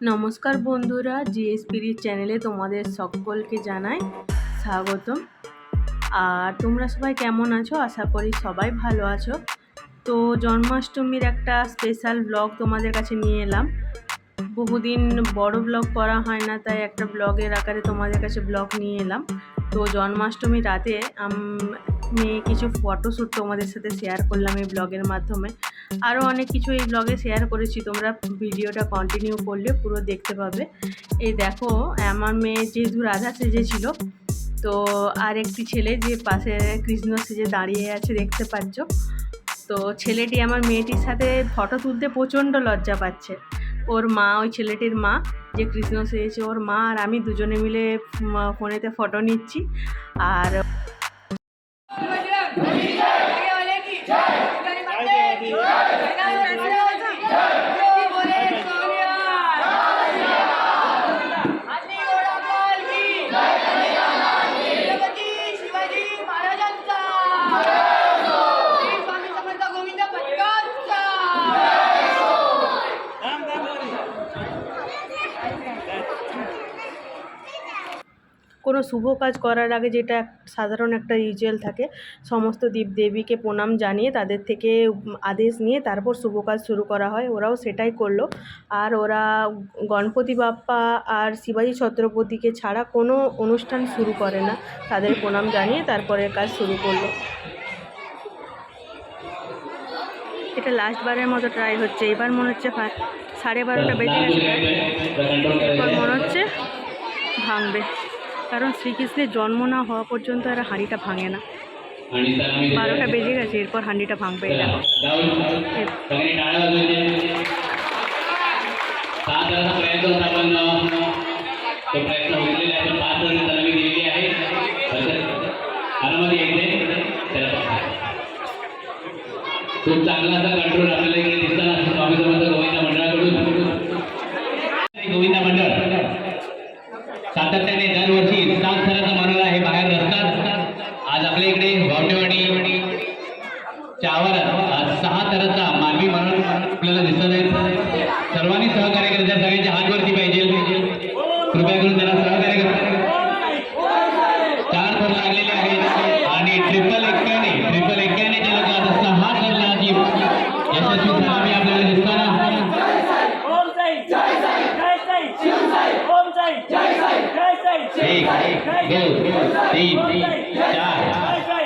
নমস্কার বন্ধুরা জিএসপিরি চ্যানেলে তোমাদের সকলকে জানাই স্বাগতম। আর তোমরা সবাই কেমন আছো? আশা করি সবাই ভালো আছো। তো জন্মাষ্টমীর একটা স্পেশাল ব্লগ তোমাদের কাছে নিয়ে এলাম। বহুদিন বড় ব্লগ করা হয় না, তাই একটা ব্লগের আকারে তোমাদের কাছে ব্লগ নিয়ে এলাম। তো জন্মাষ্টমী রাতে আমি কিছু ফটোশ্যুট তোমাদের সাথে শেয়ার করলাম এই ব্লগের মাধ্যমে। আরও অনেক কিছু এই ব্লগে শেয়ার করেছি, তোমরা ভিডিওটা কন্টিনিউ করলে পুরো দেখতে পাবে। এই দেখো, আমার মেয়ে যেহেতু রাধা সেজেছিল তো আর একটি ছেলে যে পাশে কৃষ্ণ সেজে দাঁড়িয়ে আছে দেখতে পাচ্ছ। তো ছেলেটি আমার মেয়েটির সাথে ফটো তুলতে প্রচণ্ড লজ্জা পাচ্ছে। ওর মা, ওই ছেলেটির মা, যে কৃষ্ণ সেজেছে ওর মা আর আমি দুজনে মিলে ফোনেতে ফটো নিচ্ছি আর Yeah. কোনো শুভ কাজ করার আগে যেটা সাধারণ একটা রিচুয়াল থাকে, সমস্ত দেব দেবীকে প্রণাম জানিয়ে তাদের থেকে আদেশ নিয়ে তারপর শুভ কাজ শুরু করা হয়। ওরাও সেটাই করল। আর ওরা গণপতি বাপ্পা আর শিবাজি ছত্রপতিকে ছাড়া কোনো অনুষ্ঠান শুরু করে না। তাদের প্রণাম জানিয়ে তারপরে কাজ শুরু করল। এটা লাস্টবারের মতো ট্রাই হচ্ছে। এবার মনে হচ্ছে সাড়ে বারোটা বেজে গেছে। মনে হচ্ছে ভাঙবে। কারণ শ্রীকৃষ্ণের জন্ম না হওয়া পর্যন্ত এরা হাঁড়িটা ভাঙে না বারোটা বেজে গেছে এরপর হাঁড়িটা ভাঙবে এই দেখো सगळे टाळ्या वाजवायचे सहा जणांचा प्रयत्न होता पण तो प्रयत्न उचलेला आहे पण पाच जण त्याला मी दिलेली आहे आरामात यायचे त्याला पकडा. खूप चांगला असा कंट्रोल आपल्याला इकडे दिसताना स्वामी समर्थ गोविंद मंडळाकडून गोविंद मंडळ सातत्याने हो, त्यावर सहा तरचा मानवी मरण आपल्याला दिसत आहे. सर्वांनी सहकार्य करायचं सगळ्यांच्या हातवरती पाहिजे. कृपया करून त्यांना सहकार्य करा. चार थर लागलेले आहेत. आणि ट्रिपल एक्क्याने ट्रिपल एक्क्याने लोक आता सहा थर लागली यशस्वी सलामी आपल्याला दिसताना. एक दोन तीन चार.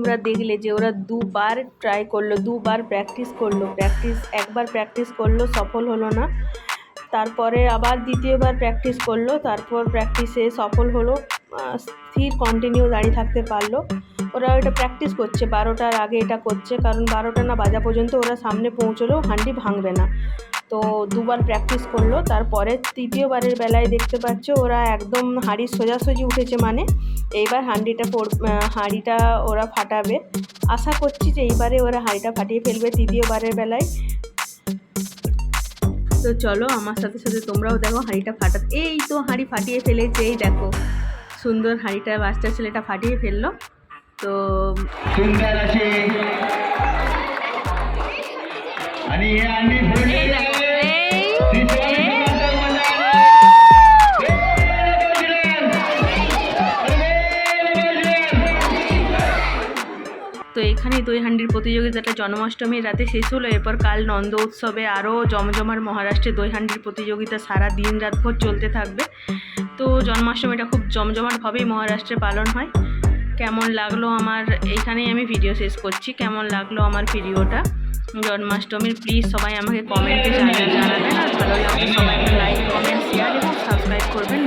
তোমরা দেখলে যে ওরা দুবার ট্রাই করল, দুবার প্র্যাকটিস করল প্র্যাকটিস একবার প্র্যাকটিস করল, সফল হলো না। তারপরে আবার দ্বিতীয়বার প্র্যাকটিস করল, তারপর প্র্যাকটিসে সফল হলো স্থির কন্টিনিউ দাঁড়িয়ে থাকতে পারল। ওরা এটা প্র্যাকটিস করছে, বারোটার আগে এটা করছে, কারণ বারোটা না বাজা পর্যন্ত ওরা সামনে পৌঁছলেও হান্ডি ভাঙবে না। তো দুবার প্র্যাকটিস করল, তারপরে তৃতীয়বারের বেলায় দেখতে পাচ্ছ ওরা একদম হাঁড়ি সোজাসুজি উঠেছে মানে এইবার হাঁড়িটা হাঁড়িটা ওরা ফাটাবে। আশা করছি যে এইবারে ওরা হাঁড়িটা ফাটিয়ে ফেলবে তৃতীয়বারের বেলায়। তো চলো আমার সাথে সাথে তোমরাও দেখো হাঁড়িটা ফাটা, এই তো হাঁড়ি ফাটিয়ে ফেলেছে, এই দেখো। সুন্দর হাঁড়িটা, বাচ্চা ছেলেটা ফাটিয়ে ফেলল। তো सुंदर असे आणि हे आम्ही এই बोललेले দেখো आहे. এই श्री स्वामी এই, समर्थ मंडळ. তো এখানেই দই হান্ডির প্রতিযোগিতাটা জন্মাষ্টমীর রাতে শেষ হলো এরপর কাল নন্দ উৎসবে আরও জমজমার মহারাষ্ট্রে দই হান্ডির প্রতিযোগিতা সারা দিন রাতভর চলতে থাকবে তো জন্মাষ্টমীটা খুব জমজমাটভাবেই মহারাষ্ট্রে পালন হয় কেমন লাগল আমার, এইখানেই আমি ভিডিও শেষ করছি। কেমন লাগল আমার ভিডিওটা জন্মাষ্টমীর প্লিজ সবাই আমাকে কমেন্টে জানাবেন আর ভালো লাগলে সবাই লাইক কমেন্ট শেয়ার এবং সাবস্ক্রাইব করবেন।